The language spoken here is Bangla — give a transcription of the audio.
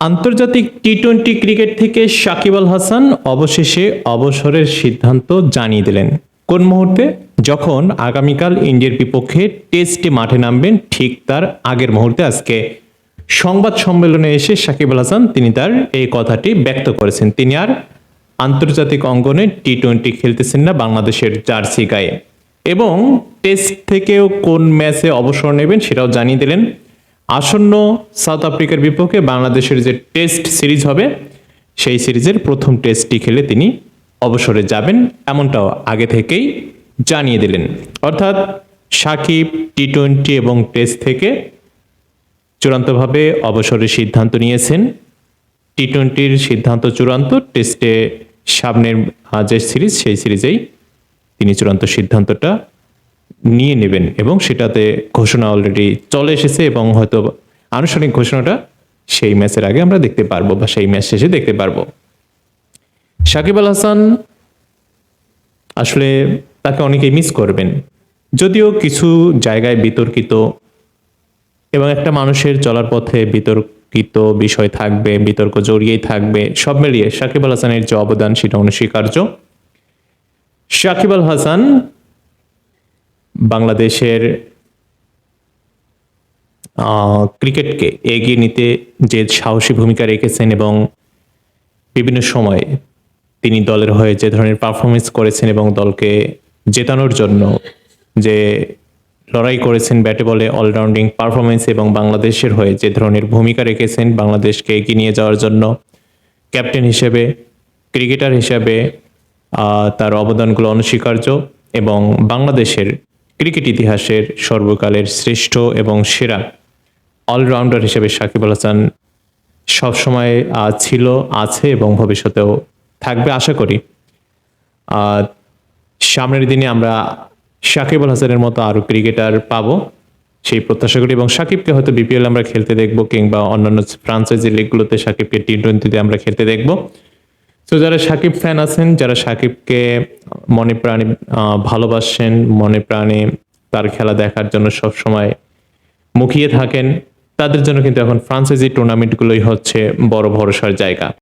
আন্তর্জাতিক টি টোয়েন্টি ক্রিকেট থেকে সাকিব আল হাসান অবশেষে অবসরের সিদ্ধান্ত জানিয়ে দিলেন। কোন মুহূর্তে? যখন আগামীকাল ইন্ডিয়ার বিপক্ষে টেস্টে মাঠে নামবেন ঠিক তার আগের মুহূর্তে আজকে। সংবাদ সম্মেলনে এসে সাকিব আল হাসান তিনি তার এই কথাটি ব্যক্ত করেছেন। তিনি আর আন্তর্জাতিক অঙ্গনে টি টোয়েন্টি খেলতেছেন না বাংলাদেশের জার্সি গায়ে। এবং টেস্ট থেকেও কোন ম্যাচে অবসর নেবেন সেটাও জানিয়ে দিলেন আসন্ন সাউথ আফ্রিকার বিপক্ষে বাংলাদেশের যে টেস্ট সিরিজ হবে, সেই সিরিজের প্রথম টেস্টটি খেলে তিনি অবসরে যাবেন, এমনটাও আগে থেকেই জানিয়ে দিলেন। অর্থাৎ সাকিব টি টোয়েন্টি এবং টেস্ট থেকে চূড়ান্তভাবে অবসরের সিদ্ধান্ত নিয়েছেন। টি টোয়েন্টির সিদ্ধান্ত চূড়ান্ত, টেস্টে সামনের যে সিরিজ, সেই সিরিজেই তিনি চূড়ান্ত সিদ্ধান্তটা নিয়ে নেবেন এবং সেটাতে ঘোষণা অলরেডি চলে এসেছে এবং হয়তো আনুষ্ঠানিক ঘোষণাটা সেই ম্যাচের আগে আমরা দেখতে পারব বা সেই ম্যাচ শেষে দেখতে পারব। সাকিব আল হাসান আসলে তাকে অনেকেই মিস করবেন। যদিও কিছু জায়গায় বিতর্কিত এবং একটা মানুষের চলার পথে বিতর্কিত বিষয় থাকবে, বিতর্ক জড়িয়েই থাকবে, সব মিলিয়ে সাকিব আল হাসানের যে অবদান সেটা অনস্বীকার্য। সাকিব আল হাসান বাংলাদেশের ক্রিকেটকে এগিয়ে নিতে যে সাহসী ভূমিকা রেখেছেন এবং বিভিন্ন সময় তিনি দলের হয়ে যে ধরনের পারফরমেন্স করেছেন এবং দলকে জেতানোর জন্য যে লড়াই করেছেন ব্যাটে বলে অলরাউন্ডিং পারফরমেন্স এবং বাংলাদেশের হয়ে যে ধরনের ভূমিকা রেখেছেন, বাংলাদেশকে এগিয়ে নিয়ে যাওয়ার জন্য ক্যাপ্টেন হিসেবে ক্রিকেটার হিসেবে তার অবদানগুলো অনস্বীকার্য এবং বাংলাদেশের ক্রিকেট ইতিহাসের সর্বকালের শ্রেষ্ঠ এবং সেরা অলরাউন্ডার হিসেবে সাকিব আল হাসান সবসময় ছিল, আছে এবং ভবিষ্যতেও থাকবে আশা করি। সামনের দিনে আমরা সাকিব আল হাসানের মতো আরও ক্রিকেটার পাবো সেই প্রত্যাশা করি এবং সাকিবকে হয়তো বিপিএল আমরা খেলতে দেখব কিংবা অন্যান্য ফ্রান্সাইজি লিগগুলোতে সাকিবকে টি টোয়েন্টিতে আমরা খেলতে দেখব। তো যারা সাকিব ফ্যান আছেন, যারা সাকিবকে মনে প্রাণে ভালোবাসেন, মনে প্রাণে তার খেলা দেখার জন্য সব সময় মুখিয়ে থাকেন, তাদের জন্য কিন্তু এখন ফ্রান্সাইজি টুর্নামেন্টগুলোই হচ্ছে বড় ভরসার জায়গা।